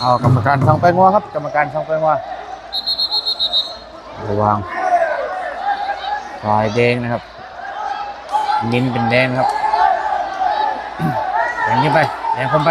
เอากรรมการช่างไปงัวครับ กรรมการช่างไปงัวระวังฝ่ายแดงนะครับนินเป็นแดงครับแดงยี่ไปแดงคมไป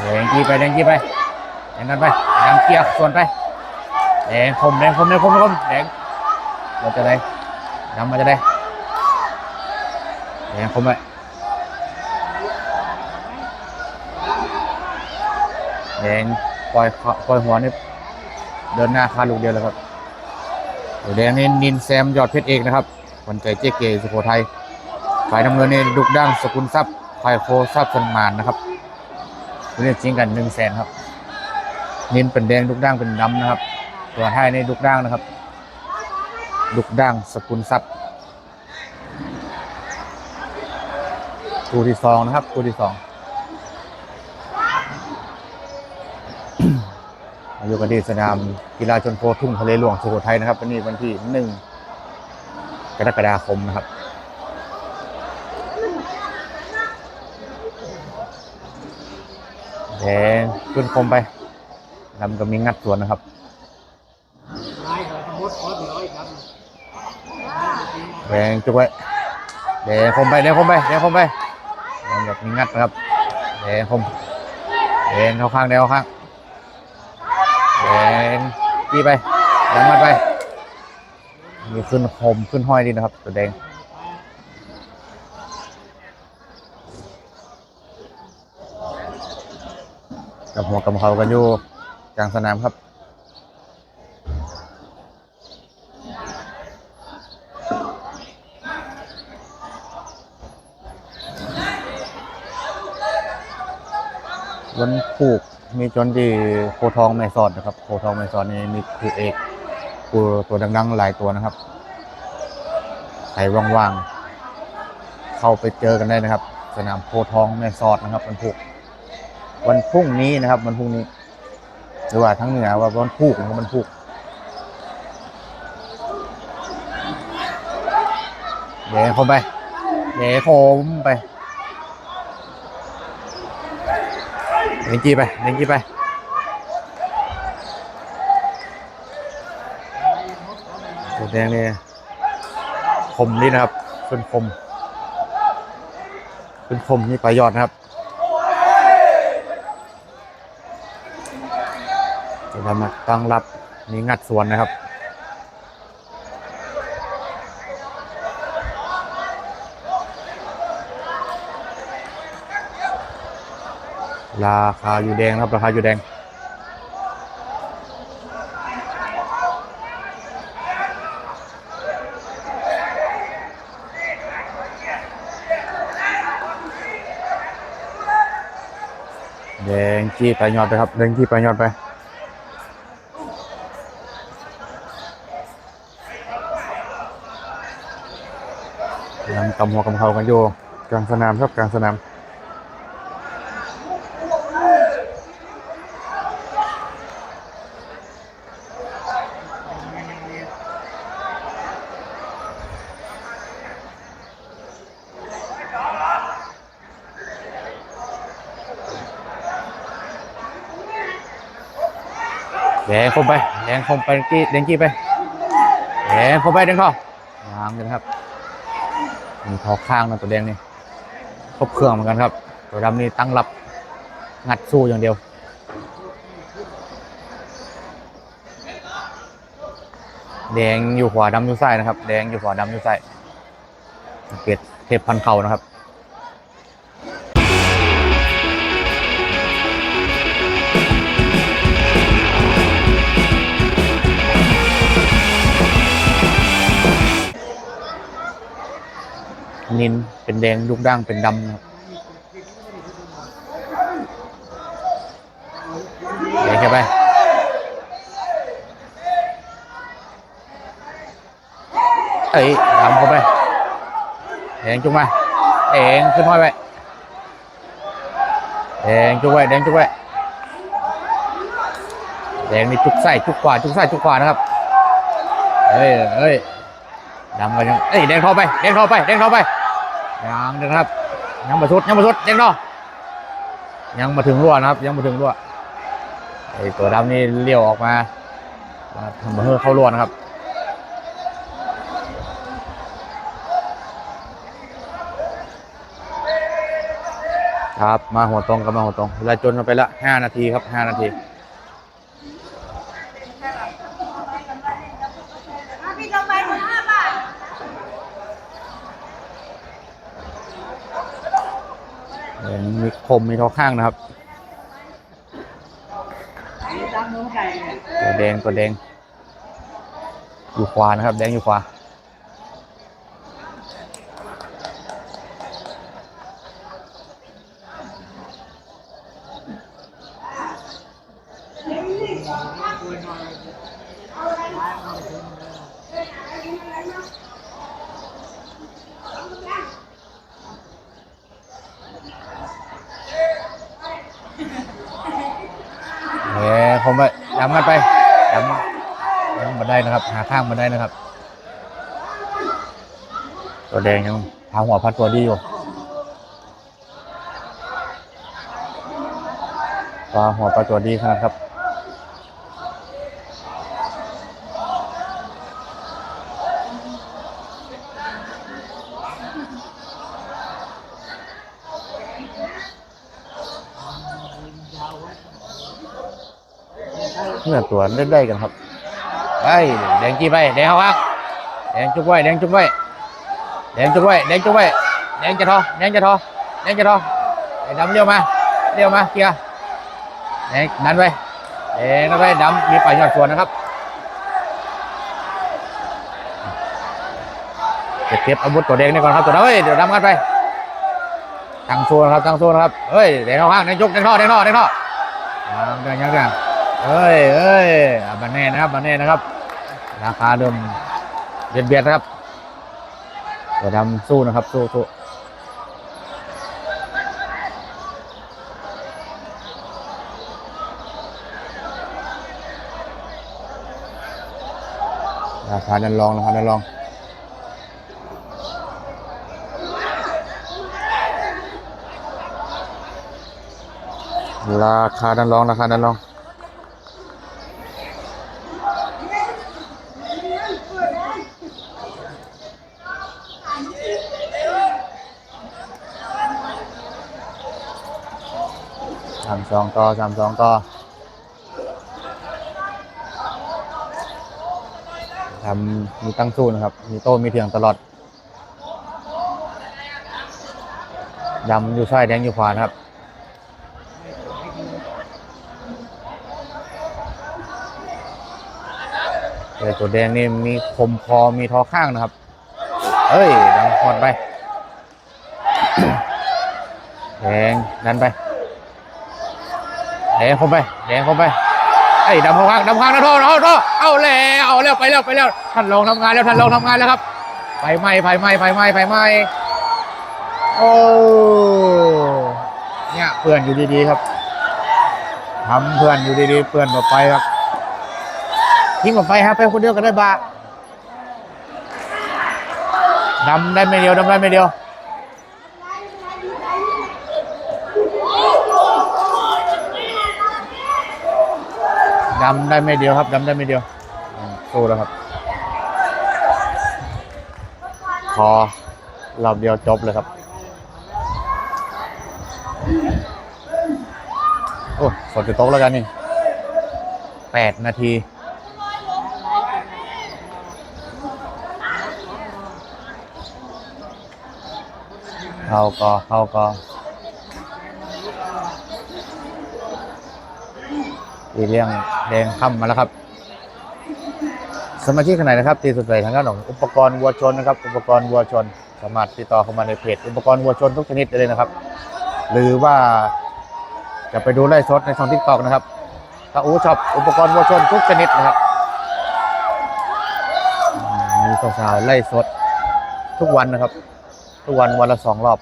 แดงจี้ไปแดงจี้ไปแดงกันไปแดงเกียร์ส่วนไปแดงคมแดงคมแดงคมแดงคมแดงเราจะได้ดำมาจะได้แดงคมไป แดงปล่อยปล่อยหัวนี่เดินหน้าคาลูกเดียวเลยครับเดี๋ยวแดงนี่นินแซมยอดเพชรเอกนะครับคนใจเจ๊เกสุโขทัยฝ่ายน้ำเงินนี่ดุกดั้งสกุลทรัพย์ฝ่ายโคทรัพย์สนมานนะครับตัวนี้จริงกันหนึ่งแสนครับนินเป็นแดงดุกดั้งเป็นดำนะครับ ตัวไทยนี่ดุกดั้งนะครับ ดุกดั้งสกุลทรัพย์คู่ที่สองนะครับคู่ที่สอง มา อยู่กันที่สนามกีฬาชนโคทุ่งทะเลหลวงสุโขทัยนะครับวันนี้วันที่หนึ่งกรกฎาคมนะครับแดงขึ้นคมไปลำก็มีงัดสวนนะครับแดงจุกไว้แดงคมไปแดงคมไปแดงคมไปแดงแบบมีงัดนะครับแดงคมแดงเข้าข้างแดงเข้าข้าง แดงจี้ไปแดงมัดไปมีขึ้นคมขึ้นห้อยดีนะครับ ตัวแดงกับหัวกับเขากันอยู่กลางสนามครับวันผูก มีจนที่โคทองแม่สอดนะครับโคทองแม่สอดนี่มีครูเอกครูตัวดังๆหลายตัวนะครับใครว่างๆ เข้าไปเจอกันได้นะครับ สนามโคทองแม่สอดนะครับวันผูกวันพรุ่งนี้นะครับวันพรุ่งนี้ หรือว่าทั้งเหนือว่าวันผูกหรือวันผูกเดี๋ยวผมไป เดี๋ยวผมไป เล่นกี้ไปเล่นกี้ไปตัวแดงนี่คมนี่นะครับขึ้นคมขึ้นคมนี่ปลายยอดนะครับจะทำมาตั้งรับนี่งัดสวนนะครับ ราคาอยู่แดงนะครับ ราคาอยู่แดง แดงจี้ไปยอดไปครับ แดงจี้ไปยอดไปยังกำหัวกำเขากันอยู่กลางสนามครับกลางสนาม แดงคมไปแดงคมไปกี้แดงกี้ไปแดงคมไปแดงเข้ายางเลยนะครับมีทอข้างนะตัวแดงนี่ครบเครื่องเหมือนกันครับ ตัวดำนี่ตั้งรับงัดสู้อย่างเดียวแดงอยู่ขวาดำอยู่ซ้ายนะครับ แดงอยู่ขวาดำอยู่ซ้ายเกตเทพพันเข่านะครับ นินเป็นแดงลูกด่างเป็นดำครับแดงเข้าไปเอ้ยดำเข้าไปแดงจุกมาแดงขึ้นห้อยไปแดงจุกไว้แดงจุกไว้แดงนี่จุกไส้จุกขวาจุกไส้จุกขวานะครับเอ้ยเอ้ยดำไปยังเอ้ยแดงเข้าไปแดงเข้าไปแดงเข้าไป ยังเดงครับ ยังมาสุดยังมาสุดแดงเนาะยังมาถึงรั่วนะครับ ยังมาถึงรั่วไอตัวดำนี่เลี้ยวออกมาทำมาเพื่อเข้ารั่วนะครับครับ มาหัวตรงกับมาหัวตรงเวลาจนกันไปละห้านาทีครับห้านาที พี่กำไรคนห้าบาท เห็นมีคมมีท้อข้างนะครับ ตัวแดงตัวแดง อยู่ขวานะครับ แดงอยู่ขวาเฮ้ ผมไปดำกันไปดำดำมาได้นะครับ หาข้างมาได้นะครับ ตัวแดงยังพาหัวพัดตัวดีอยู่พาหัวพัดตัวดีขนาดครับ เมื่อตัวเล่นได้กันครับไปแดงจี้ไปแดงเขาครับแดงจุกไว้แดงจุกไว้แดงจุกไว้แดงจุกไว้แดงจะทอแดงจะทอแดงจะทอไอ้ดำเลี้ยวมาเลี้ยวมาเกียร์แดงดันไปแดงดันไปดำมีป่ายยอดส่วนนะครับเก็บเก็บอาวุธตัวแดงนี่ก่อนครับตัวดำเฮ้ยเดี๋ยวดำกันไปตั้งโซนครับตั้งโซนครับเฮ้ยแดงเข้าข้างแดงจุกแดงทอแดงทอแดงทอยังยังยัง เอ้ยเอ้ยบันแน่นะครับบันแน่นะครับ ราคาเริ่มเบียดเบียดนะครับเดี๋ยวทำสู้นะครับ สู้สู้ราคาดันลองราคาดันลองราคาดันลองราคาดันลอง สามสองต่อสามสองต่อทำมีตั้งสู้นะครับ มีโต้มีเถียงตลอดดำอยู่ซ้ายแดงอยู่ขวานะครับแต่ตัวแดงนี่มีคมคอมีทอข้างนะครับ เอ้ยดังพอดไป แดงดันไป แดงเข้าไปแดงเข้าไปไอ้ดำเข้าข้างดำข้างนะท่อเอาท่อเอาแล้วเอาแล้วไปแล้วไปแล้ว ท่านลองทำงานแล้วท่านลองทำงานแล้วครับไฟไหม้ไฟไหม้ไฟไหม้ไฟไหม้โอ้เนี่ยเพื่อนอยู่ดีๆครับทำเพื่อนอยู่ดีๆเพื่อนบอกไปครับทิ้งออกไปครับไปคนเดียวก็ได้บาดำได้ไม่เดียวดำได้ไม่เดียว ดำได้ไม่เดียวครับดำได้ไม่เดียวสู้แล้วครับพอรอบเดียวจบเลยครับ โอ้ฝนจะตกแล้วกันนี่แปดนาทีเข้าก็เข้าก็ อีเรื่องแดงค่ำมาแล้วครับ สมาชิกขนาดนะครับที่สนใจทางด้านของอุปกรณ์วัวชนนะครับ อุปกรณ์วัวชน สามารถติดต่อเข้ามาในเพจอุปกรณ์วัวชนทุกชนิดได้เลยนะครับ หรือว่าจะไปดูไล่สดในช่องทิกตอกนะครับตาอูช็อปอุปกรณ์วัวชนทุกชนิดนะครับมีสาวๆไล่สดทุกวันนะครับ ทุกวันวันละสองรอบ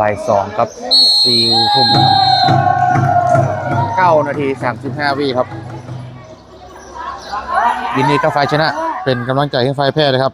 บ่ายสองกับสี่ทุ่ม เก้านาทีสามสิบห้าวิครับยินดีกับไฟชนะ เป็นกำลังใจให้ไฟแพ้เลยครับ